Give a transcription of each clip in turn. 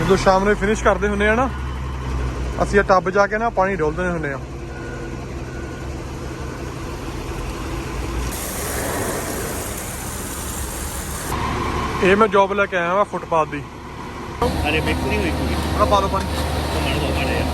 ਜਦੋਂ ਸ਼ਾਮ ਨੂੰ ਫਿਨਿਸ਼ ਕਰਦੇ ਹੁੰਨੇ ਆ ਨਾ ਅਸੀਂ ਇਹ ਟੱਬ ਜਾ ਕੇ ਨਾ ਪਾਣੀ ਡੋਲਦੇ ਹੁੰਨੇ ਆ। ਇਹ ਮੈਂ ਜੌਬ ਲੈ ਕੇ ਆਇਆ ਵਾ ਫੁੱਟਪਾਥ ਦੀ। ਅਰੇ ਮਿਕਸ ਨਹੀਂ ਹੋਈ। ਪੂਰੀ ਪਾ ਲਓ ਪਾਣੀ ਤਾਂ ਮੜ ਦੋ ਮਾੜੇ ਆ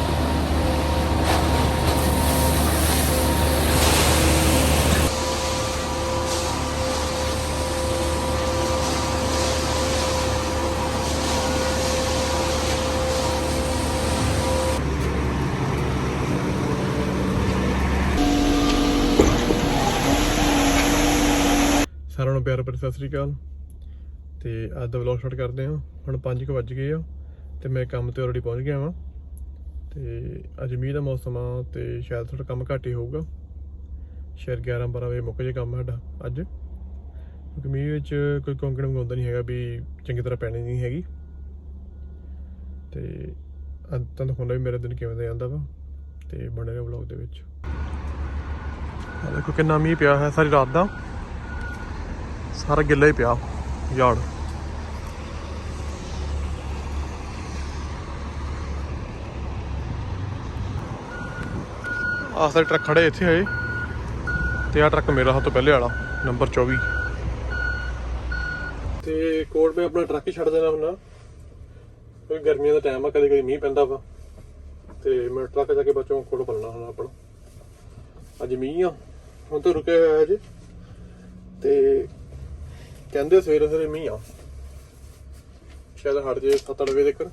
ਸਾਰਿਆਂ ਨੂੰ ਪਿਆਰ ਭਰੀ ਸਤਿ ਸ੍ਰੀ ਅਕਾਲ। ਤੇ ਅੱਜ ਦਾ ਵਲੌਗ ਸਟਾਰਟ ਕਰਦੇ ਹਾਂ। ਹੁਣ 5:00 ਵੱਜ ਗਏ ਆ ਤੇ ਮੈਂ ਕੰਮ ਤੇ ਆਲਰੇਡੀ ਪਹੁੰਚ ਗਿਆ ਵਾਂ। ਤੇ ਅੱਜ ਮੀਂਹ ਦਾ ਮੌਸਮ ਆ ਤੇ ਸ਼ਾਇਦ ਥੋੜਾ ਕੰਮ ਘੱਟ ਹੀ ਹੋਊਗਾ। ਸ਼ਾਇਦ 11 12 ਵਜੇ ਮੁੱਕ ਜੇ ਕੰਮ ਸਾਡਾ ਅੱਜ। ਕਿਉਂਕਿ ਮੀਂਹ ਵਿੱਚ ਕੋਈ ਕੰਕੜ ਮੰਗਾਉਂਦਾ ਨਹੀਂ ਹੈਗਾ ਵੀ ਚੰਗੀ ਤਰ੍ਹਾਂ ਪੈਣੀ ਨਹੀਂ ਹੈਗੀ। ਤੇ ਅੱਜ ਤੁਹਾਨੂੰ ਦਿਖਾਉਂਦਾ ਵੀ ਮੇਰਾ ਦਿਨ ਕਿਵੇਂ ਦਾ ਜਾਂਦਾ ਵਾ ਤੇ ਬਣੇ ਰਹੋ ਵਲੌਗ ਦੇ ਵਿੱਚ। ਆ ਦੇਖੋ ਕਿੰਨਾ ਮੀਂਹ ਪਿਆ ਹੈ ਸਾਰੀ ਰਾਤ ਦਾ। ਸਾਰਾ ਗਿੱਲਾ ਹੀ ਪਿਆ ਯਾਰ। ਆਹ ਸਾਰੇ ਟਰੱਕ ਖੜੇ ਇੱਥੇ ਹੋਏ ਤੇ ਆ ਟਰੱਕ ਮੇਰਾ ਹੱਥ ਤੋਂ ਪਹਿਲੇ ਵਾਲਾ, ਨੰਬਰ 24 ਤੇ ਕੋਟ ਮੈਂ ਆਪਣਾ ਟਰੱਕ ਹੀ ਛੱਡ ਦੇਣਾ ਹੁੰਦਾ। ਕੋਈ ਗਰਮੀਆਂ ਦਾ ਟਾਈਮ ਆ ਕਦੇ ਕਦੇ ਮੀਂਹ ਪੈਂਦਾ ਵਾ। ਤੇ ਮੈਂ ਟਰੱਕ ਜਾ ਕੇ ਬੱਚੋਂ ਕੋਟ ਬੰਨਣਾ ਹੁੰਦਾ ਆਪਣਾ। ਅੱਜ ਮੀਂਹ ਆ, ਹੁਣ ਤਾਂ ਰੁਕਿਆ ਹੋਇਆ ਹੈ ਤੇ ਕਹਿੰਦੇ ਸਵੇਰੇ ਸਵੇਰੇ ਮੀਂਹ ਆ। ਸ਼ਾਇਦ ਹਟ ਜੇ 7 ਵਜੇ ਤੱਕ।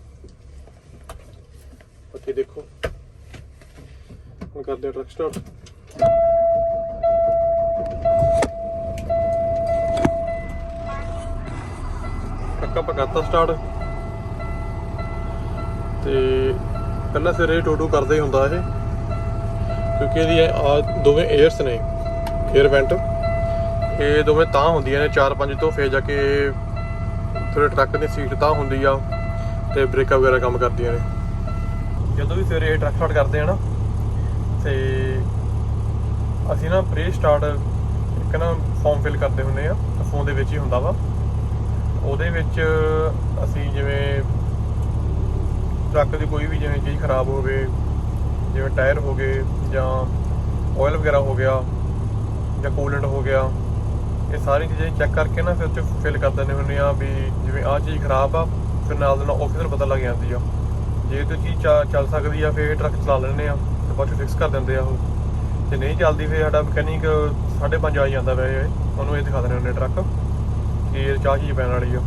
ਬਾਕੀ ਦੇਖੋ। ਹੁਣ ਕਰਦੇ ਆ ਟਰੱਕ ਸਟਾਰਟ। ਟਰੱਕ ਆਪਾਂ ਕਰਤਾ ਸਟਾਰਟ। ਤੇ ਪਹਿਲਾਂ ਸਿਰੇ ਟੋਟੂ ਕਰਦਾ ਹੀ ਹੁੰਦਾ ਇਹ। ਕਿਉਂਕਿ ਇਹਦੀ ਆ ਦੋਵੇਂ 에ਅਰਸ ਨੇ। 에ਅਰ ਵੈਂਟ ਇਹ ਦੋਵੇਂ ਤਾਂ ਹੁੰਦੀਆਂ ਨੇ 4-5 ਤੋਂ ਫੇਰ ਜਾ ਕੇ ਥੋੜੇ ਟਰੱਕ ਦੀ ਸੀਟ ਤਾਂ ਹੁੰਦੀ ਆ ਤੇ ਬ੍ਰੇਕਾਂ ਵਗੈਰਾ ਕੰਮ ਕਰਦੀਆਂ ਨੇ। ਜਦੋਂ ਵੀ ਸਵੇਰੇ ਇਹ ਟਰੱਕ ਸਟਾਰਟ ਕਰਦੇ ਆ ਨਾ, ਤੇ ਅਸੀਂ ਨਾ ਪ੍ਰੀ ਸਟਾਰਟ ਇੱਕ ਨਾ ਫਾਰਮ ਫਿਲ ਕਰਦੇ ਹੁੰਨੇ ਆ ਫੋਨ ਦੇ ਵਿੱਚ ਹੀ ਹੁੰਦਾ ਵਾ। ਉਹਦੇ ਵਿੱਚ ਅਸੀਂ ਜਿਵੇਂ ਟਰੱਕ ਦੀ ਕੋਈ ਵੀ ਜਿਵੇਂ ਚੀਜ਼ ਖਰਾਬ ਹੋਵੇ, ਜਿਵੇਂ ਟਾਇਰ ਹੋ ਗਏ ਜਾਂ ਆਇਲ ਵਗੈਰਾ ਹੋ ਗਿਆ ਜਾਂ ਕੂਲੈਂਟ ਹੋ ਗਿਆ ਇਹ ਸਾਰੀ ਚੀਜ਼ਾਂ ਚੈੱਕ ਕਰਕੇ ਨਾ ਫਿਰ ਤੇ ਫਿਲ ਕਰ ਦਿੰਦੇ ਹੁੰਦੇ ਆ ਵੀ ਜਿਵੇਂ ਆਹ ਚੀਜ਼ ਖਰਾਬ ਆ, ਫਿਰ ਨਾਲ ਦੇ ਨਾਲ ਆਫਿਸਰ ਪਤਾ ਲੱਗ ਜਾਂਦੀ ਆ। ਜੇ ਤੇ ਚੀਜ਼ ਚਾ- ਚੱਲ ਸਕਦੀ ਆ, ਫਿਰ ਟਰੱਕ ਚਲਾ ਲੈਂਦੇ ਆ ਤੇ ਬਾਅਦ ਫਿਕਸ ਕਰ ਦਿੰਦੇ ਆ ਉਹ। ਜੇ ਨਹੀਂ ਚੱਲਦੀ ਫਿਰ ਸਾਡਾ ਮਕੈਨਿਕ 5:30 ਆ ਜਾਂਦਾ ਵੇ ਉਹਨੂੰ ਇਹ ਦਿਖਾ ਦਿੰਦੇ ਹੁੰਦੇ ਟਰੱਕ ਕਿ ਇਹ ਚਾਹ ਚੀਜ਼ ਪੈਣ ਵਾਲੀ ਆ।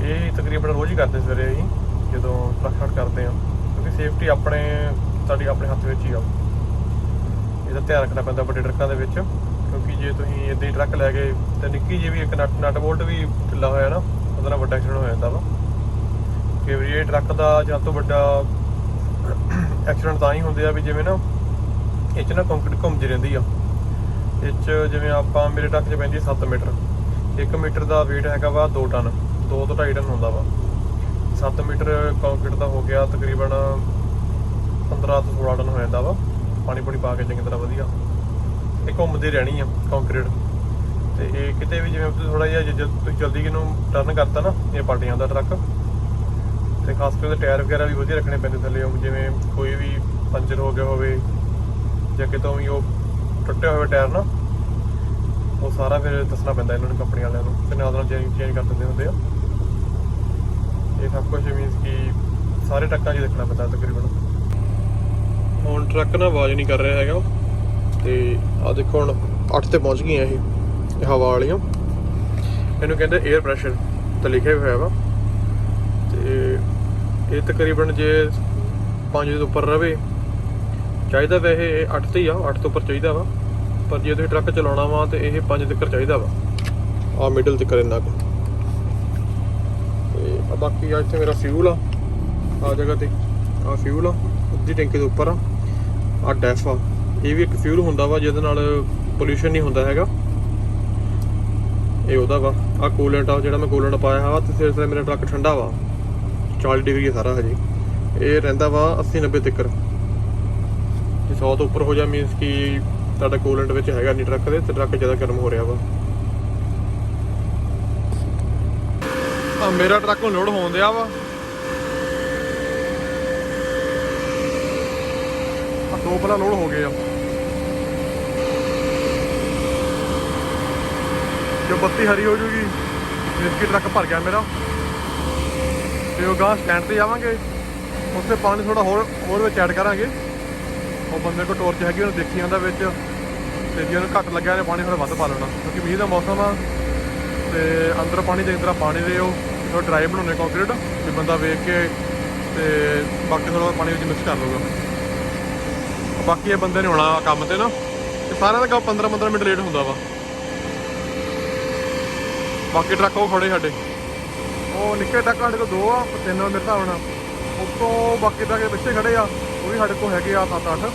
ਇਹ ਤਕਰੀਬਨ ਰੋਜ਼ ਹੀ ਕਰਦੇ ਸਵੇਰੇ ਅਸੀਂ, ਜਦੋਂ ਟਰੱਕ ਸਟਾਰਟ ਕਰਦੇ ਆ ਕਿਉਂਕਿ ਸੇਫਟੀ ਆਪਣੇ ਸਾਡੀ ਆਪਣੇ ਹੱਥ ਵਿੱਚ ਹੀ ਆ। ਇਹਦਾ ਧਿਆਨ ਰੱਖਣਾ ਪੈਂਦਾ ਵੱਡੇ ਟਰੱਕਾਂ ਦੇ ਵਿੱਚ। ਜੇ ਤੁਸੀਂ ਇਦਾਂ ਹੀ ਟਰੱਕ ਲੈ ਕੇ ਤੇ ਨਿੱਕੀ ਜਿਹੀ ਵੀ ਇੱਕ ਨਟ ਨਟ ਬੋਲਟ ਵੀ ਢਿੱਲਾ ਹੋਇਆ ਨਾ, ਉਹਦੇ ਨਾਲ ਵੱਡਾ ਐਕਸੀਡੈਂਟ ਹੋ ਜਾਂਦਾ ਵਾ। ਕਿ ਵਾਰੀ ਇਹ ਟਰੱਕ ਦਾ ਜਾਂ ਤੋਂ ਵੱਡਾ ਐਕਸੀਡੈਂਟ ਤਾਂ ਹੀ ਹੁੰਦੇ ਆ ਵੀ ਜਿਵੇਂ ਨਾ, ਇਹ 'ਚ ਨਾ ਕੰਕਰੀਟ ਘੁੰਮਦੀ ਰਹਿੰਦੀ ਆ। ਇਹ 'ਚ ਜਿਵੇਂ ਆਪਾਂ ਮੇਰੇ ਟਰੱਕ 'ਚ ਪੈਂਦੀ 7 ਮੀਟਰ। 1 ਮੀਟਰ ਦਾ weight ਹੈਗਾ ਵਾ 2 ਟਨ 2 ਤੋਂ 2.5 ਟਨ ਹੁੰਦਾ ਵਾ। 7 ਮੀਟਰ ਕੰਕਰੀਟ ਦਾ ਹੋ ਗਿਆ ਤਕਰੀਬਨ 15 ਤੋਂ 16 ਟਨ ਹੋ ਜਾਂਦਾ ਵਾ। ਪਾਣੀ ਪੂਣੀ ਪਾ ਕੇ ਚੰਗੀ ਤਰ੍ਹਾਂ ਵਧੀਆ। ਇਹ ਘੁੰਮਦੀ ਰਹਿਣੀ ਆ ਕੰਕਰੀਟ ਤੇ ਇਹ ਕਿਤੇ ਵੀ ਜਿਵੇਂ ਥੋੜਾ ਜਿਹਾ ਜਲਦੀ ਇਹਨੂੰ ਟਰਨ ਕਰਤਾ ਨਾ, ਇਹ ਪਲਟ ਜਾਂਦਾ ਟਰੱਕ। ਤੇ ਖਾਸ ਕਰਕੇ ਟਾਇਰ ਵਗੈਰਾ ਵੀ ਵਧੀਆ ਰੱਖਣੇ ਪੈਂਦੇ ਥੱਲੇ ਜਿਵੇਂ ਕੋਈ ਵੀ ਪੰਚਰ ਹੋ ਗਿਆ ਹੋਵੇ, ਜਾਂ ਕਿਤੋਂ ਵੀ ਉਹ ਟੁੱਟਿਆ ਹੋਵੇ ਟਾਇਰ ਨਾ, ਉਹ ਸਾਰਾ ਫਿਰ ਦੱਸਣਾ ਪੈਂਦਾ ਇਹਨਾਂ ਨੂੰ ਕੰਪਨੀ ਵਾਲਿਆਂ ਨੂੰ, ਤੇ ਨਾਲ ਨਾਲ ਚੇਂਜ ਚੇਂਜ ਕਰ ਦਿੰਦੇ ਹੁੰਦੇ ਆ। ਇਹ ਸਭ ਕੁਝ ਮੀਨਸ ਕਿ ਸਾਰੇ ਟਰੱਕਾਂ 'ਚ ਦੇਖਣਾ ਪੈਂਦਾ ਤਕਰੀਬਨ। ਹੁਣ ਟਰੱਕ ਨਾ ਆਵਾਜ਼ ਨਹੀਂ ਕਰ ਰਿਹਾ ਹੈਗਾ ਤੇ ਆ ਦੇਖੋ ਹੁਣ 8 ਤੇ ਪਹੁੰਚ ਗਈਆਂ ਇਹ ਹਵਾ ਵਾਲੀਆਂ। ਇਹਨੂੰ ਕਹਿੰਦੇ 에ਅਰ ਪ੍ਰੈਸ਼ਰ ਤਾਂ ਲਿਖਿਆ ਹੋਇਆ ਵਾ। ਤੇ ਇਹ ਤਕਰੀਬਨ ਜੇ 5 ਤੋਂ ਉੱਪਰ ਰਵੇ, ਚਾਹੀਦਾ ਵੈਸੇ ਇਹ 8 ਤੇ ਹੀ ਆ 8 ਤੋਂ ਉੱਪਰ ਚਾਹੀਦਾ ਵਾ। ਪਰ ਜੇ ਤੁਸੀਂ ਟਰੱਕ ਚਲਾਉਣਾ ਵਾ, ਤੇ ਇਹ 5 ਤੱਕ ਚਾਹੀਦਾ ਵਾ। ਆ ਮਿਡਲ ਤੱਕ ਇੰਨਾ ਕੁ ਤੇ ਆ ਬਾਕੀ ਆ ਇੱਥੇ ਮੇਰਾ ਫਿਊਲ ਆ। ਆ ਜਗ੍ਹਾ ਤੇ ਆ ਫਿਊਲ ਆ, ਅੱਧੀ ਟੈਂਕੀ ਦੇ ਉੱਪਰ ਆ। ਆ ਡੈਫ ਆ। ਇਹ ਵੀ ਇੱਕ ਫਿਊਲ ਹੁੰਦਾ ਵਾ, ਜਿਹਦੇ ਨਾਲ ਪੋਲੂਸ਼ਨ ਨਹੀਂ ਹੁੰਦਾ ਹੈਗਾ। ਇਹ ਉਹਦਾ ਵਾ। ਆ ਕੂਲੈਂਟ ਆ, ਜਿਹੜਾ ਮੈਂ ਕੂਲੈਂਟ ਪਾਇਆ ਵਾ, ਤੇ ਸਿਰ ਤੇ ਮੇਰਾ ਟਰੱਕ ਠੰਡਾ ਵਾ। 40 ਡਿਗਰੀ ਸਾਰਾ ਹਜੇ। ਇਹ ਰਹਿੰਦਾ ਵਾ 80 90 ਤੱਕ ਜੇ 100 ਤੋਂ ਉੱਪਰ ਹੋ ਜਾ ਮੀਨਸ ਕਿ ਤੁਹਾਡਾ ਕੂਲੈਂਟ ਵਿੱਚ ਹੈਗਾ ਨਹੀਂ ਟਰੱਕ ਦੇ, ਤੇ ਟਰੱਕ ਜ਼ਿਆਦਾ ਗਰਮ ਹੋ ਰਿਹਾ ਵਾ। ਆ ਮੇਰਾ ਟਰੱਕ ਨੂੰ ਲੋਡ ਹੋਣ ਦਿਆ ਵਾ। ਆ ਦੋ ਪਹਿਲਾਂ ਲੋਡ ਹੋ ਗਏ ਆ। ਜੋ ਬੱਤੀ ਹਰੀ ਹੋ ਜੂਗੀ, ਬਿਸਕਿਟ ਟਰੱਕ ਭਰ ਗਿਆ ਮੇਰਾ। ਤੇ ਉਹ ਗਾਂ ਸਟੈਂਡ ਤੇ ਜਾਵਾਂਗੇ। ਉੱਥੇ ਪਾਣੀ ਥੋੜਾ ਹੋਰ ਹੋਰ ਵਿੱਚ ਐਡ ਕਰਾਂਗੇ। ਉਹ ਬੰਦੇ ਕੋਲ ਟੋਰਚ ਹੈਗੀ, ਉਹਨੂੰ ਦੇਖੀ ਜਾਂਦਾ ਵਿੱਚ। ਤੇ ਜੇ ਉਹਨੂੰ ਘੱਟ ਲੱਗਿਆ ਨੇ ਪਾਣੀ ਥੋੜਾ ਵੱਧ ਪਾ ਲੈਣਾ। ਕਿਉਂਕਿ ਮੀਂਹ ਦਾ ਮੌਸਮ ਆ। ਤੇ ਅੰਦਰ ਪਾਣੀ ਚੰਗੀ ਤਰ੍ਹਾਂ ਪਾਣੀ ਦੇ ਉਹ ਥੋੜਾ ਡਰਾਈ ਬਣਾਉਣੇ ਕੰਕਰੀਟ ਵੀ ਬੰਦਾ ਵੇਖ ਕੇ ਤੇ ਬਾਕੀ ਥੋੜਾ ਪਾਣੀ ਵਿੱਚ ਮਿਕਸ ਕਰ ਲਊਗਾ। ਬਾਕੀ ਇਹ ਬੰਦੇ ਨੇ ਆਉਣਾ ਕੰਮ ਤੇ ਨਾ। ਤੇ ਸਾਰਿਆਂ ਦਾ ਕੰਮ 15 15 ਮਿੰਟ ਲੇਟ ਹੁੰਦਾ ਵਾ। ਬਾਕੀ ਟਰੱਕ ਉਹ ਖੜੇ ਸਾਡੇ। ਉਹ ਨਿੱਕੇ ਟਰੱਕ ਸਾਡੇ ਕੋਲ ਦੋ ਆ, ਤਿੰਨ ਆ ਮੇਰੇ ਹਿਸਾਬ ਨਾਲ। ਉੱਤੋਂ ਬਾਕੀ ਟਰੱਕ ਕੇ ਪਿੱਛੇ ਖੜੇ ਆ, ਉਹ ਵੀ ਸਾਡੇ ਕੋਲ ਹੈਗੇ ਆ 7 8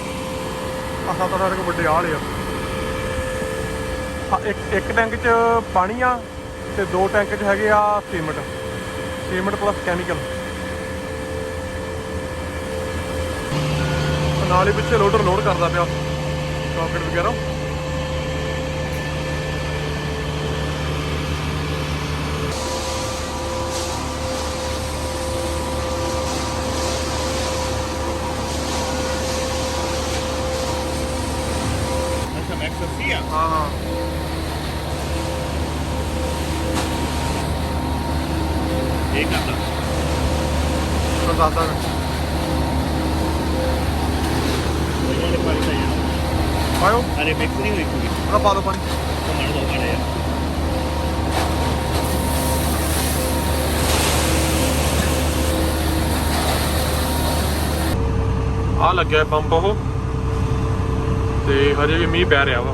ਆ 7 8 ਸਾਡੇ ਕੋਲ ਵੱਡੇ ਆਲੇ ਆ। ਇੱਕ ਇੱਕ ਟੈਂਕ 'ਚ ਪਾਣੀ ਆ ਤੇ ਦੋ ਟੈਂਕ 'ਚ ਹੈਗੇ ਆ ਸੀਮਟ। ਸੀਮਟ ਪਲੱਸ ਕੈਮੀਕਲ ਨਾਲ ਹੀ ਪਿੱਛੇ ਲੋਡਰ ਲੋਡ ਕਰਦਾ ਪਿਆ। ਕਾਂਕਰੀਟ ਵਗੈਰਾ। ਮੈਕਸ 80 ਆ ਹਾਂ ਹਾਂ ਇਹ ਕਰਦਾ ਮੈਂ ਦੱਸਦਾ ਇਹਨਾਂ ਨੇ ਪਾਣੀ ਤਾਂ ਜਾਣਾ ਪਾਇਓ ਅਰੇ ਮਿਕਸ ਨਹੀਂ ਹੋਈ ਪੂਰੀ ਉਹਦਾ ਪਾ ਦੋ ਪਾਣੀ ਮੜ ਦੋ ਮਾੜੇ ਆ ਆ ਲੱਗਿਆ ਪੰਪ ਉਹ ਤੇ ਹਜੇ ਵੀ ਮੀਂਹ ਪੈ ਰਿਹਾ ਵਾ।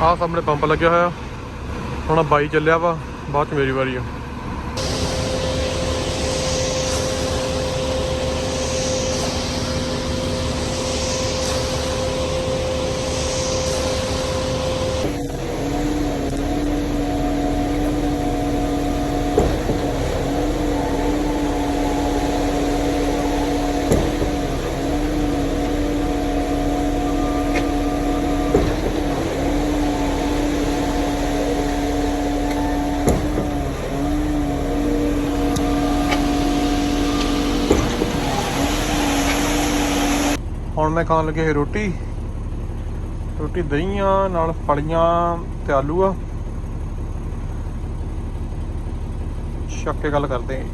ਆਹ ਸਾਹਮਣੇ ਪੰਪ ਲੱਗਿਆ ਹੋਇਆ। ਹੁਣ ਆਹ ਬਾਈ ਚੱਲਿਆ ਵਾ। ਬਾਅਦ ਚ ਮੇਰੀ ਵਾਰੀ ਮੈਂ ਖਾਣ ਲੱਗੇ ਸੀ ਰੋਟੀ। ਰੋਟੀ ਦਹੀਂ ਨਾਲ ਫਲੀਆਂ ਤੇ ਆਲੂ ਆ। ਛੱਕ ਕੇ ਗੱਲ ਕਰਦੇ ਆਂ।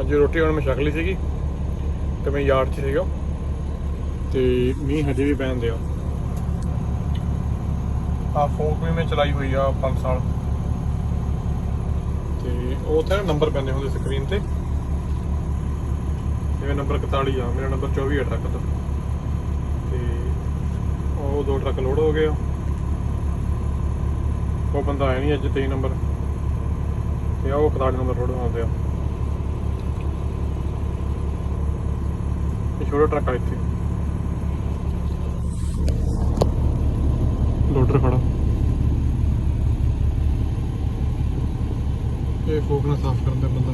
ਅੱਜ ਰੋਟੀ ਹੁਣ ਮੈਂ ਛਕ ਲਈ ਸੀਗੀ ਤੇ ਮੈਂ ਯਾਰਡ 'ਚ ਸੀਗਾ। ਤੇ ਮੀਂਹ ਹਜੇ ਵੀ ਪੈਂਦੇ ਆ ਆ ਫੋਕ ਵੀ ਮੈਂ ਚਲਾਈ ਹੋਈ ਆ 5 ਸਾਲ। ਤੇ ਉਹ ਉੱਥੇ ਨੰਬਰ ਪੈਂਦੇ ਹੁੰਦੇ ਸਕਰੀਨ ਤੇ। ਜਿਵੇਂ ਨੰਬਰ 41 ਆ, ਮੇਰਾ ਨੰਬਰ 24 ਹੈ ਟਰੱਕ ਦਾ। ਤੇ ਉਹ ਦੋ ਟਰੱਕ ਲੋਡ ਹੋ ਗਏ ਆ। ਉਹ ਬੰਦਾ ਆਇਆ ਨਹੀਂ ਅੱਜ 23 ਨੰਬਰ। ਤੇ ਉਹ 41 ਨੰਬਰ ਲੋਡ ਹੁੰਦੇ ਆ ਇਹ ਛੋਟਾ ਟਰੱਕ ਆ ਇੱਥੇ ਲੋਡਰ ਖੜਾ ਇਹ ਨਾਲ ਸਾਫ਼ ਕਰਨ ਦਾ ਬੰਦਾ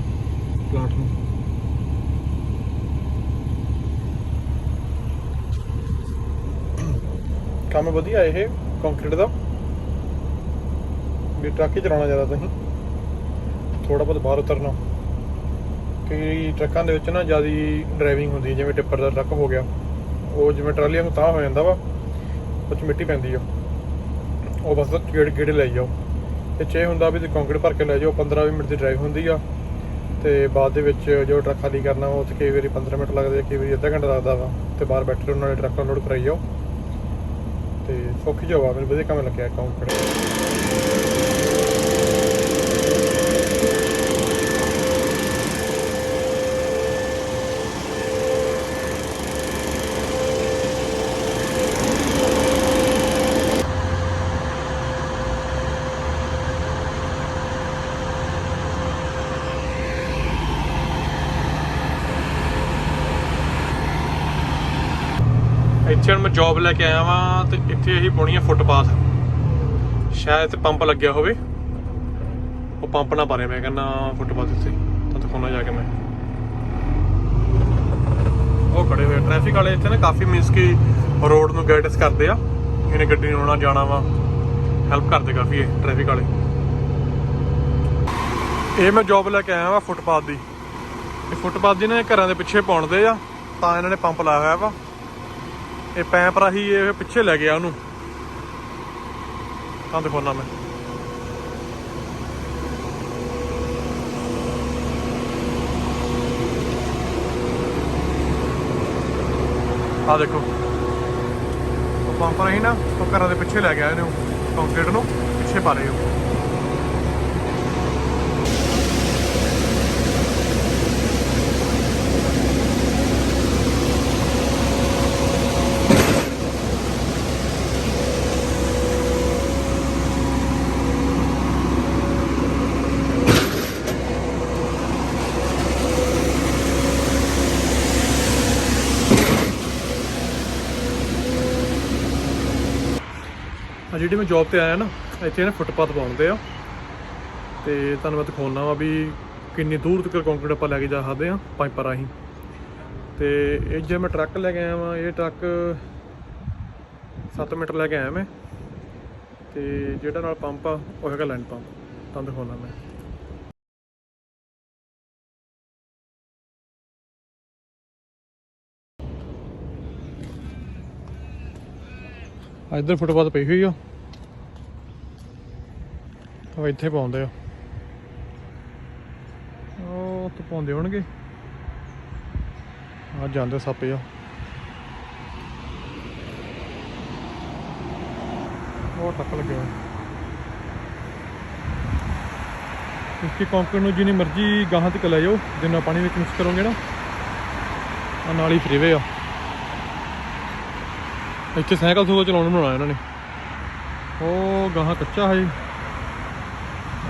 ਪਲਾਟ ਨੂੰ। ਕੰਮ ਵਧੀਆ ਇਹ ਕੰਕਰੀਟ ਦਾ। ਵੀ ਟਰੱਕ ਹੀ ਚਲਾਉਣਾ ਜ਼ਿਆਦਾ ਤੁਸੀਂ ਥੋੜਾ ਬਹੁਤ ਬਾਹਰ ਉਤਰਨਾ। ਕਈ ਟਰੱਕਾਂ ਦੇ ਵਿੱਚ ਨਾ ਜਿਆਦੀ ਡਰਾਈਵਿੰਗ ਹੁੰਦੀ ਜਿਵੇਂ ਟਿੱਪਰ ਦਾ ਟਰੱਕ ਹੋ ਗਿਆ। ਉਹ ਜਿਵੇਂ ਟਰਾਲੀਆਂ ਨੂੰ ਤਾਂ ਹੋ ਜਾਂਦਾ ਵਾ, ਉਹ 'ਚ ਮਿੱਟੀ ਪੈਂਦੀ ਆ। ਉਹ ਬਸ ਗੇੜ ਗੇੜੇ ਲੈ ਜਾਓ। ਇਹ 'ਚ ਇਹ ਹੁੰਦਾ ਵੀ ਤੁਸੀਂ ਕੰਕਰੀਟ ਭਰ ਕੇ ਲੈ ਜਾਓ 15 20 ਮਿੰਟ ਦੀ ਡਰਾਈਵ ਹੁੰਦੀ ਆ। ਤੇ ਬਾਅਦ ਦੇ ਵਿੱਚ ਜੋ ਟਰੱਕ ਖਾਲੀ ਕਰਨਾ ਉਹ 'ਚ ਕਈ ਵਾਰੀ 15 ਮਿੰਟ ਲੱਗਦੇ ਆ, ਕਈ ਵਾਰੀ ਅੱਧਾ ਘੰਟਾ ਲੱਗਦਾ ਵਾ ਤੇ ਬਾਹਰ ਬੈਠੇ ਉਹਨਾਂ ਨੇ ਟਰੱਕ ਲੋਡ ਕਰਾਈ ਜਾਓ। ਤੇ ਸੌਖੀ ਜਾਵਾ ਮੈਨੂੰ ਵਧੀਆ ਕੰਮ ਲੱਗਿਆ ਕੰਕਰੀਟ ਇੱਥੇ ਹੁਣ ਮੈਂ ਜੌਬ ਲੈ ਕੇ ਆਇਆ ਵਾਂ ਤੇ ਇੱਥੇ ਇਹੀ ਪਾਉਣੀ ਆ। ਫੁੱਟਪਾਥ ਸ਼ਾਇਦ ਤੇ ਪੰਪ ਲੱਗਿਆ ਹੋਵੇ। ਉਹ ਪੰਪ ਨਾ ਪਾਰੇ, ਮੈਂ ਕਹਿੰਦਾ ਫੁੱਟਪਾਥ ਇੱਥੇ। ਤਾਂ ਦਿਖਾਉਣਾ ਜਾ ਕੇ ਮੈਂ। ਉਹ ਖੜੇ ਹੋਏ ਟ੍ਰੈਫਿਕ ਵਾਲੇ ਇੱਥੇ ਨਾ ਕਾਫੀ ਮੀਨਸ ਕਿ ਰੋਡ ਨੂੰ ਗਾਈਡੈਂਸ ਕਰਦੇ ਆ। ਇਹਨੇ ਗੱਡੀ ਨੂੰ ਆਉਣਾ, ਜਾਣਾ ਵਾ। ਹੈਲਪ ਕਰਦੇ ਕਾਫੀ ਇਹ ਟ੍ਰੈਫਿਕ ਵਾਲੇ। ਇਹ ਮੈਂ ਜੌਬ ਲੈ ਕੇ ਆਇਆ ਵਾ ਫੁੱਟਪਾਥ ਦੀ। ਇਹ ਫੁੱਟਪਾਥ ਦੀ ਨੇ ਘਰਾਂ ਦੇ ਪਿੱਛੇ ਪਾਉਣਦੇ ਆ, ਤਾਂ ਇਹਨਾਂ ਨੇ ਪੰਪ ਲਾਇਆ ਹੋਇਆ ਵਾ। ਇਹ ਪੈਪ ਰਾਹੀਂ ਇਹ ਪਿੱਛੇ ਲੈ ਗਿਆ ਉਹਨੂੰ। ਤਾਂ ਦਿਖਾਉਣਾ ਮੈਂ। ਆ ਦੇਖੋ। ਉਹ ਪੰਪ ਰਾਹੀਂ ਨਾ ਉਹ ਘਰਾਂ ਦੇ ਪਿੱਛੇ ਲੈ ਗਿਆ ਇਹਨੂੰ ਕੰਕਰੀਟ ਨੂੰ, ਪਿੱਛੇ ਪਾ ਰਹੇ ਹੋ ਜਿਹੜੀ ਮੈਂ ਜੌਬ ਤੇ ਆਇਆ ਨਾ, ਇੱਥੇ ਨਾ ਫੁੱਟਪਾਥ ਪਾਉਂਦੇ ਆ। ਤੇ ਤੁਹਾਨੂੰ ਮੈਂ ਦਿਖਾਉਣਾ ਵਾ ਵੀ ਕਿੰਨੀ ਦੂਰ ਤੱਕ ਕੰਕਰੀਟ ਆਪਾਂ ਲੈ ਕੇ ਜਾ ਸਕਦੇ ਆ, ਪਾਈਪਾਂ ਰਾਹੀਂ। ਤੇ ਇਹ ਜੇ ਮੈਂ ਟਰੱਕ ਲੈ ਕੇ ਆਇਆ ਵਾਂ, ਇਹ ਟਰੱਕ 7 ਮੀਟਰ ਲੈ ਕੇ ਆਇਆ ਮੈਂ। ਤੇ ਜਿਹੜਾ ਨਾਲ ਪੰਪ ਆ, ਉਹ ਹੈਗਾ ਲੈਂਡ ਪੰਪ। ਤੁਹਾਨੂੰ ਦਿਖਾਉਣਾ ਮੈਂ। ਆ ਇੱਧਰ ਫੁੱਟਪਾਥ ਪਈ ਹੋਈ ਆ। ਉਹ ਇੱਥੇ ਪਾਉਂਦੇ ਆ। ਉਹ ਤੋਂ ਪਾਉਂਦੇ ਹੋਣਗੇ। ਆ ਜਾਂਦੇ ਸੱਪ ਆ। ਉਹ ਟੱਕ ਲੱਗਿਆ ਹੋਇਆ। ਇਸकी ਨੂੰ ਜਿੰਨੀ ਮਰਜ਼ੀ ਗਾਹਾਂ ਤੱਕ ਲੈ ਜਾਓ, ਜਿੰਨਾ ਪਾਣੀ ਵਿੱਚ ਮਿਕਸ ਕਰੋਗੇ ਨਾ ਆ ਨਾਲ ਹੀ ਫਰੀਵੇ ਆ। ਇੱਥੇ ਸਾਈਕਲ ਸੂਕਲ ਚਲਾਉਣ ਬਣਾਉਣਾ ਇਹਨਾਂ ਨੇ। ਉਹ ਗਾਹਾਂ ਕੱਚਾ ਹੈ।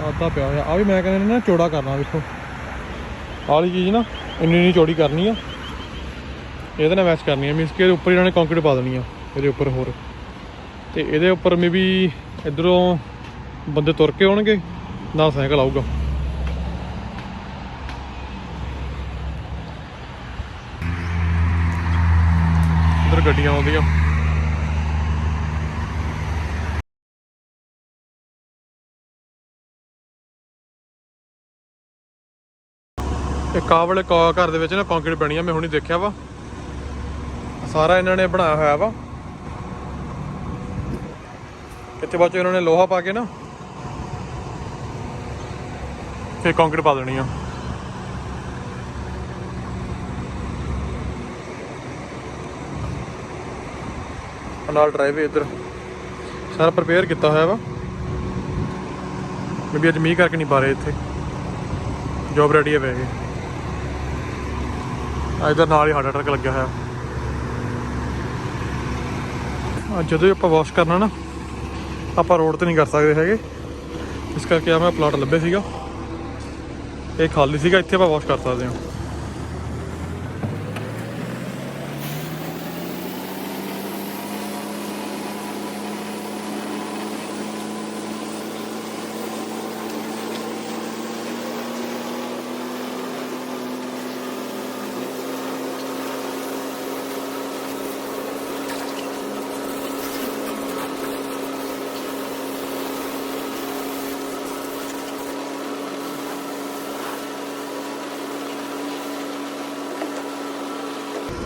ਆਦਾ ਪਿਆ ਹੋਇਆ। ਆ ਵੀ ਮੈਂ ਕਹਿੰਦਾ ਨਾ ਚੌੜਾ ਕਰਨਾ ਵੇਖੋ। ਆਹ ਚੀਜ਼ ਨਾ ਇੰਨੀ ਇੰਨੀ ਚੌੜੀ ਕਰਨੀ ਆ। ਇਹਦੇ ਨਾਲ ਮੈਚ ਕਰਨੀ ਆ। ਮੀਨਸ ਕਿ ਇਹਦੇ ਉੱਪਰ ਇਹਨਾਂ ਨੇ ਕੰਕਰੀਟ ਪਾ ਦੇਣੀ ਆ, ਇਹਦੇ ਉੱਪਰ ਹੋਰ। ਤੇ ਇਹਦੇ ਉੱਪਰ ਮੇਬੀ ਵੀ ਇਧਰੋਂ ਬੰਦੇ ਤੁਰ ਕੇ ਆਉਣਗੇ, ਨਾ ਸਾਈਕਲ ਆਊਗਾ। ਇਧਰ ਗੱਡੀਆਂ ਆਉਂਦੀਆਂ। ਇੱਕ ਵਾਲੇ ਕਾ- ਘਰ ਦੇ ਵਿੱਚ ਨਾ ਕੰਕਰੀਟ ਬਣੀ ਆ, ਮੈਂ ਹੁਣੀ ਦੇਖਿਆ ਵਾ। ਸਾਰਾ ਇਹਨਾਂ ਨੇ ਬਣਾਇਆ ਹੋਇਆ ਵਾ। ਇੱਥੇ ਬਾਅਦ ਚ ਇਹਨਾਂ ਨੇ ਲੋਹਾ ਪਾ ਕੇ ਨਾ, ਫਿਰ ਕੰਕਰੀਟ ਪਾ ਦੇਣੀ ਆ। ਨਾਲ ਡਰਾਈਵੇ ਇੱਧਰ। ਸਾਰਾ ਪ੍ਰਪੇਅਰ ਕੀਤਾ ਹੋਇਆ ਵਾ। ਮੈਂ ਵੀ ਅੱਜ ਮੀਂਹ ਕਰਕੇ ਨਹੀਂ ਪਾ ਰਹੇ ਇੱਥੇ। ਜੋਬ ਰੈਡੀ ਹੈ ਵੈਸੇ ਆ ਇਧਰ ਨਾਲ ਹੀ ਹਾਰਟ ਅਟੈਕ ਲੱਗਿਆ ਹੋਇਆ। ਜਦੋਂ ਵੀ ਆਪਾਂ ਵਾਸ਼ ਕਰਨਾ ਨਾ, ਆਪਾਂ ਰੋਡ ਤੇ ਨਹੀਂ ਕਰ ਸਕਦੇ ਹੈਗੇ। ਇਸ ਕਰਕੇ ਆ ਮੈਂ ਪਲਾਟ ਲੱਭੇ ਸੀਗਾ। ਇਹ ਖਾਲੀ ਸੀਗਾ, ਇੱਥੇ ਆਪਾਂ ਵਾਸ਼ ਕਰ ਸਕਦੇ ਹਾਂ।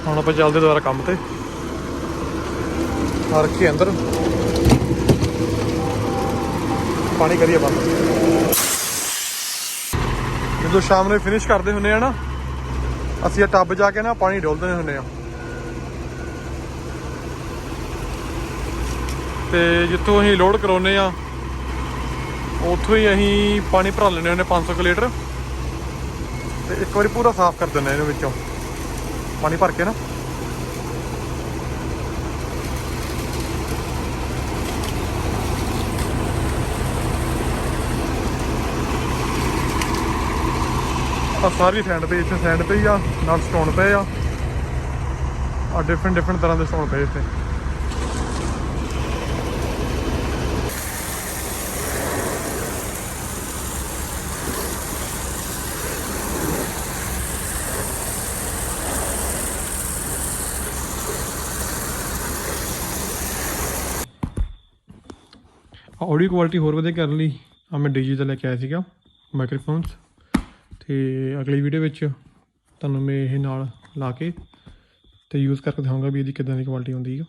ਹੁਣ ਆਪਾਂ ਚੱਲਦੇ ਦੁਬਾਰਾ ਕੰਮ ਤੇ। ਆ ਕੇ ਅੰਦਰ। ਪਾਣੀ ਕਰੀਏ ਬੰਦ। ਜਦੋਂ ਸ਼ਾਮ ਨੂੰ ਫਿਨਿਸ਼ ਕਰਦੇ ਹੁੰਨੇ ਆ ਨਾ, ਅਸੀਂ ਇਹ ਟੱਬ ਜਾ ਕੇ ਨਾ ਪਾਣੀ ਡੋਲਦੇ ਹੁੰਨੇ ਆ। ਤੇ ਜਿੱਥੋਂ ਅਸੀਂ ਲੋਡ ਕਰਾਉਨੇ ਆ, ਉੱਥੋਂ ਹੀ ਅਸੀਂ ਪਾਣੀ ਭਰਾ ਲੈਂਦੇ ਹੁੰਨੇ 500 ਕੁ ਲੀਟਰ। ਤੇ ਇੱਕ ਵਾਰੀ ਪੂਰਾ ਸਾਫ਼ ਕਰ ਦਿੰਦੇ ਆ ਇਹਨੂੰ ਵਿੱਚੋਂ। ਪਾਣੀ ਭਰ ਕੇ ਨਾ। ਆ ਸਾਰੀ ਸੈਂਡ ਪਈ ਇੱਥੇ ਸੈਂਡ ਪਈ ਆ, ਨਾਲ ਸਟੋਨ ਪਏ ਆ। ਆ ਡਿਫਰੈਂਟ ਡਿਫਰੈਂਟ ਤਰ੍ਹਾਂ ਦੇ ਸਟੋਨ ਪਏ ਇੱਥੇ। ਆਡੀਓ ਕੁਆਲਿਟੀ ਹੋਰ ਵਧੀਆ ਕਰਨ ਲਈ ਆ ਮੈਂ ਡੀਜੀ ਦਾ ਲੈ ਕੇ ਆਇਆ ਸੀਗਾ ਮਾਈਕ੍ਰੋਫੋਨਸ ਤੇ ਅਗਲੀ ਵੀਡੀਓ ਵਿੱਚ ਤੁਹਾਨੂੰ ਮੈਂ ਇਹ ਨਾਲ ਲਾ ਕੇ ਤੇ ਯੂਜ਼ ਕਰਕੇ ਦਿਖਾਊਂਗਾ ਵੀ ਇਹਦੀ ਕਿੱਦਾਂ ਦੀ ਕੁਆਲਿਟੀ ਹੁੰਦੀ ਹੈ